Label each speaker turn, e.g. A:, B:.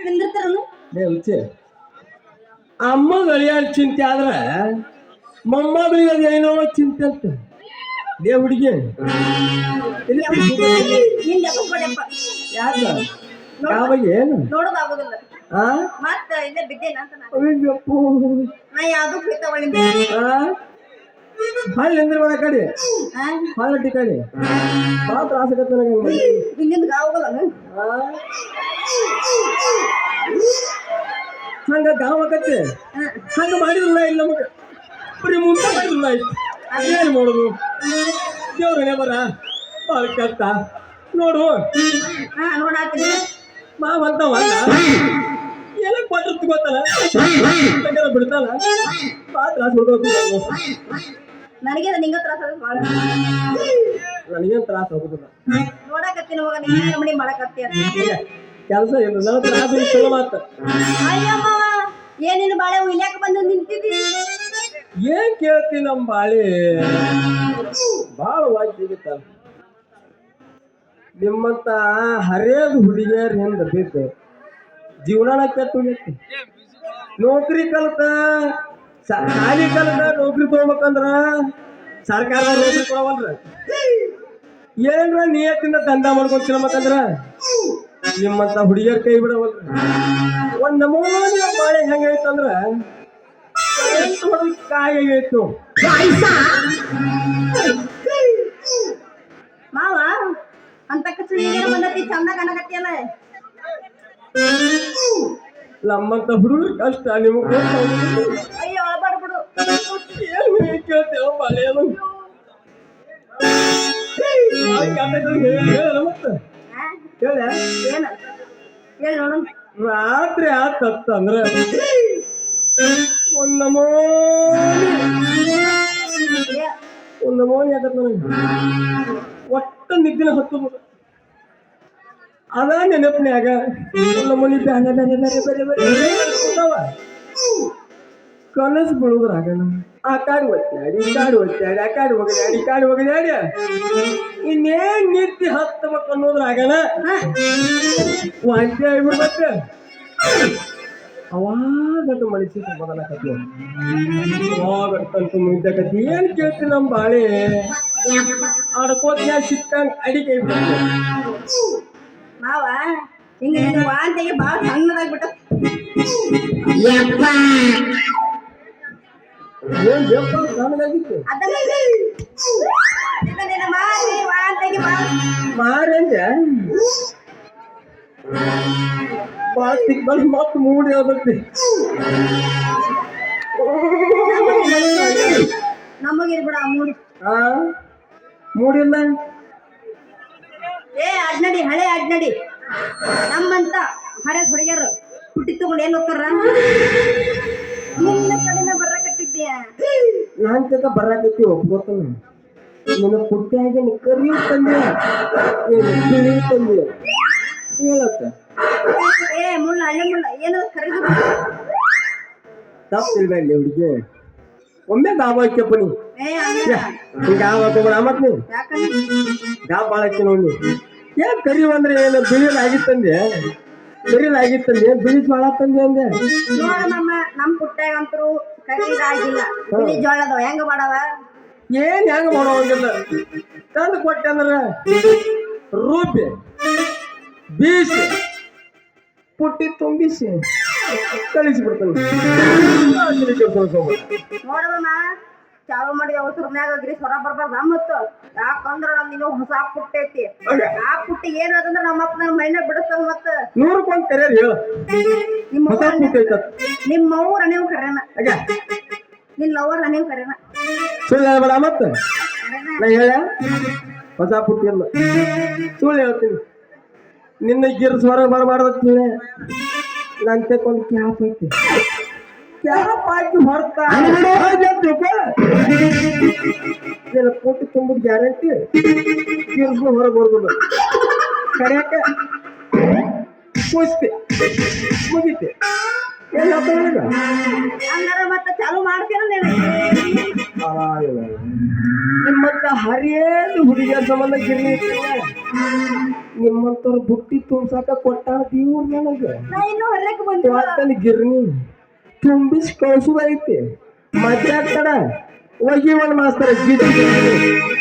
A: ನಿಂದಿರ್ತಾರನು
B: ಏ ಉಚ್ಚೆ ಅಮ್ಮ ಗಳಿಯಾಡ ಚಿಂತೆ ಆದ್ರೆ ಮೊಮ್ಮಗಳಿಗೆ ಏನೋ ಚಿಂತೆ ಅಂತ ಲೇ ಹುಡುಗಿ ಎಲ್ಲಿ ಬಿದ್ದಿದ್ದೆ?
A: ನಿಂದ ಕೊಡಪ್ಪ
B: ಯಾಕ ಯಾವ ಏನು
A: ನೋಡೋದಾಗೋದಿಲ್ಲ ಮತ್ತ ಇಲ್ಲೇ
B: ಕಡಿ. ಬರ ಕಡೆ. ಭಾಳ ಹಂಗ್ ಮಾಡಿ.
A: ಇಲ್ಲಿಂದ ಆಗೋಲ್ಲ
B: ಆ? ಹಂಗ ಗಾವಕತ್ತೆ ಹಂಗ ಮಾಡಿದ್ರಲ್ಲ ಇಲ್ಲ ನಮಗ. ಬರೀ ಮುಂದೆ ಮಾಡಿದ್ರಲ್ಲ ಏನು ಮಾಡೋದು? ದೇವ್ರನೇ ಬರ. ಭಾಳ ಕಷ್ಟ ನೋಡು. ಮಾವ ಅಂತವ ಏನಕ್ಕೆ ಕೊಟ್ಟಿರ್ತಿ ಗೊತ್ತಲ್ಲ? ಬಿಡ್ತಾನ? ಭಾಳ ತ್ರಾಸ ಹೋಗ್ಬೇಕು
A: ನನಗೆ ನಿಂಗ ತ್ರಾಸ
B: ನನಗೇನು ತ್ರಾಸ ಹೋಗುದಿಲ್ಲ
A: ನೋಡಕತ್ತಿನ ಮಗ ನೀನೇ ನಮ್ಮನೆ ಮಾಡಕತ್ತಿ
B: ಕೆಲಸ ಏನು ನನ್ನ ತ್ರಾಸ ಚಲೋ ಮಾತ.
A: ಅಯ್ಯಮ್ಮ ಏನಿನ ಬಾಳೆ ಇಲ್ಯಾಕ ಬಂದು ನಿಂತಿದ್ದಿ
B: ಏನ್ ಕೇಳ್ತಿ ನಮ್ಮ ಬಾಳೆ? ಬಾಳ ವಾಯ್ ಸಿಗುತ್ತಲ್ಲ ನಿಮ್ಮಂತ ಹರಿಯದ ಹುಡುಗಿಯರ್ ಹಿಂದ ಬಿದ್ದು? ಜೀವನ ಕೆಟ್ಟು ನೌಕರಿ ಕಲ್ತ ಶಾಲಿ ಕಾಲದ ನೌಕರಿ ತಗೋಬೇಕಂದ್ರ ಸರ್ಕಾರ ನೌಕರಿ ಕೊಡವಲ್ರ? ಏನ್ರ ನಿಯತ್ತಿಂದ ದಂಡ ಮಾಡ್ಕೊಂತೀರ ಮತ್ತಂದ್ರ ನಿಮ್ಮಂತ ಹುಡುಗಿಯರ್ ಕೈ ಬಿಡವಲ್ರ? ಒಂದ್ ನಮೂನಿ ಬಾಳೆ ಹೆಂಗೈತಂದ್ರ ಕಾಯಿ ಆಗೈತು
A: ಮಾವ ಅಂತ ಬಂದತಿ? ಚಂದ ಕನಗತ್ತಿಯಲ್ಲ
B: ನಮ್ಮಂತ ಹುಡುಗರು ಕಷ್ಟ ನಿಮಗೆ ನೀನ್ ಹೇಳಿ
A: ನೋಡು
B: ರಾತ್ರಿ ಆತಂದ್ರೆ ಒಂದ ನಮೂನಿ ಒಂದ್ ನಮೂನಿ ಆಗತ್ತ ಒಟ್ಟ ನಿದ್ದಿನ ಹತ್ತು ಅದ ನೆನಪನ್ಯಾಗ ಒಂದ್ ನಮೂನಿ ಬೇರೆ ಬೇರೆ ಬೇರೆ ಬೇರೆ ಕೂತಾವ. ಕನಸು ಬೀಳುದ್ರಾಗ ಆ ಕಾಡು ಒತ್ತಾಡಿ ಕಾಡು ಒತ್ತಾಡಿ ಆ ಕಾಡು ಒಗದಾಡಿ ಕಾಡು ಒಗದಾಡಿ ಇನ್ನೇನ್ ನಿತ್ಯ ಹತ್ತಬೇಕು ಅನ್ನೋದ್ರ
A: ಆಗಲ್ಲ?
B: ವಾಂತಿ ಆಗ್ಬಿಡ್ಬೇಕ. ಅವಾಗದು ಮನಸ್ಸಿಗೆ ಮೊದಲ ಆಕತಿ ಅವಾಗ ತಂತು ಮುದ್ದಕತಿ ಏನ್ ಕೇಳ್ತಿ ನಮ್ಮ ಬಾಳೆ? ಆಡ್ಕೋತ ಸಿಕ್ಕಂಗ್ ಅಡಿಗೆ
A: ಮಾವ ಹಿಂಗ ವಾಂತಿಗೆ ಬಾಳ ಸಣ್ಣದಾಗ್ಬಿಟ್ಟ.
B: ಏನ್ ಬೇಕು ನನಗಾಗಿತ್ತು
A: ಅದನ್ನ ಇದು. ನಿನ್ನ ಮಾರಿ ವಾಂತಿಗೆ ಬಾಳ
B: ಮಾರೇಂದ್ಯ ಭಾಳ ತಿಕ್ಕಲ್ ಮತ್ ಮೂಡಿ ಹೋಗ್ತಿ
A: ನಮಗಿರ್ಬಿಡ ಮೂಡಿ.
B: ಆ ಮೂಡಿಲ್ಲ?
A: ಏ ಅಡ್ನಡಿ ಹಳೆ ಅಡ್ನಡಿ. ನಮ್ಮಂತ ಹಳೆ ಹುಡುಗಿಯರು ಹುಟ್ಟಿ ತಗೊಂಡು ಏನ್ ಹೋಗ್ತಾರ?
B: ನಾನ್ ತಕ ಬರಾಕತ್ತಿ ಒಪ್ಕೋತಾನ. ನಿನ್ನ ಪುಟ್ಟ್ಯಾಗ ಕರಿಯು ತಂದೆ. ಬಿಳಿ ತಂದೆ. ಹೇಳತ್ತ
A: ಏ ಮುಳ್ಳ ಅಲ್ಲೇ ಮುಳ್ಳ. ಏನೋ
B: ಹುಡುಗಿ? ಒಮ್ಮೆ ಗಾಬ ಹಾಕ್ಯಪ್ಪ ನೀ. ಗಾಬ ಹಾಕೋಬೇಡ ಮತ್ ನೀ? ಗಾಬ ಭಾಳ ಹಾಕಿ ನೋಡಿ ಏನ್ ಕರಿವು ಅಂದ್ರೆ ಏನು? ಬಿಳಿಲ್ ಆಗಿತ್ತಂದೆ ಬಿಳಿಲ್ ಆಗಿತ್ತಂದೆ ಬಿಳಿ ಭಾಳ ತಂದೆ ಅಂದೆ.
A: ನಮ್ಮ ಪುಟ್ಟ ಪುಟ್ಟಾಗಂತರು ಕರೀದಾಗಿಲ್ಲ ಬಿಳಿ ಜೋಳದವ ಹೆಂಗ ಮಾಡವ
B: ಏನ್ ಹೆಂಗ ಮಾಡೋಂಗಿಲ್ಲ ತಂದು ಕೊಟ್ಟೆ ಅಂದ್ರ ರೂಪಿ ಬೀಸಿ ಪುಟ್ಟಿ ತುಂಬಿಸಿ ಕಳಿಸಿ ಬಿಡ್ತಾನೆ
A: ನೋಡಮ್ಮ ಚಾಲು ಮಾಡಿ ಅವಸರನ್ಯಾಗ ಗ್ರೀಸ್ ಹೊರ ಬರ್ಬಾರ್ದ ಮತ್ತ ಯಾಕಂದ್ರ ನಮ್ ನೀನು ಹೊಸ ಪುಟ್ಟೈತಿ ಆ ಪುಟ್ಟಿ ಏನ್ ಅದಂದ್ರ ನಮ್ಮ ಅಪ್ಪ ನನ್ನ ಮೈನ ಬಿಡಿಸ್ತಾವ ಮತ್ತ?
B: ನೂರಕ್ಕೊಂದ್ ಕರೆಯರ್ ಹೇಳು.
A: ನಿಮ್ಮ
B: ಹೊಸ
A: ಅವ್ವ
B: ಪುಟ್ಟಿ
A: ನಿಮ್ಮ ಅವ್ರ ನೀವು ಕರೆನ ನಿನ್ ಲವರ್ ನೀವು ಕರೆನ
B: ಸುಳ್ಳು ಹೇಳ್ಬೇಡ ಮತ್ತ. ನಾ ಹೇಳ ಹೊಸ ಪುಟ್ಟಿ ಇಲ್ಲ. ಸುಳ್ಳು ಹೇಳ್ತೀನಿ. ನಿನ್ನ ಗಿರ್ಸ್ ಹೊರಗೆ ಬರಬಾರ್ದು ನಂತೆ ನನ್ ತೆಕ್ಕೊಂದು ಕ್ಯಾಪ್ ಐತಿ. ಕ್ಯಾಪ್ ಹಾಕಿ ಹೊರ್ತಾ ನಿನ್ನ ಪುಟ್ಟಿ ತುಂಬದ ಗ್ಯಾರಂಟಿ ಗಿರ್ಸ್ ಹೊರಗೆ ಬರ್ಬೋದು ಕರೆಯಕ ಕುಸ್ತಿ ಮುಗಿತಿ ಎಲ್ಲ ನನಗ
A: ಹಂಗಾರ ಮತ್ತ ಚಾಲು ಮಾಡ್ತೀರ ನೀನು
B: ನಿಮ್ಮಂತ ಹರಿಯೇದು ಹುಡುಗಿಯರ ಸಂಬಂಧ ಗಿರ್ನಿ ಇಟ್ಟಿಲ್ಲ. ನಿಮ್ಮಂತವ್ರ ಬುಟ್ಟಿ ತುಂಬ್ಸಾಕ ಕೊಟ್ಟಾಳ ದೇವ್ರು ನನಗೆ
A: ನಾ ಇನ್ನು ಹೊರಕ್ಕೆ ಬಂದಿಲ್ಲ
B: ಇವತ್ತಲ್ಲಿ ಗಿರ್ನಿ ತುಂಬಿಸಿ ಕಳ್ಸುದೈತಿ ಮತ್ತೆ ಆಗ್ತಾಡ ಹೋಗಿ ಒಂದು ಮಾಸ್ತರ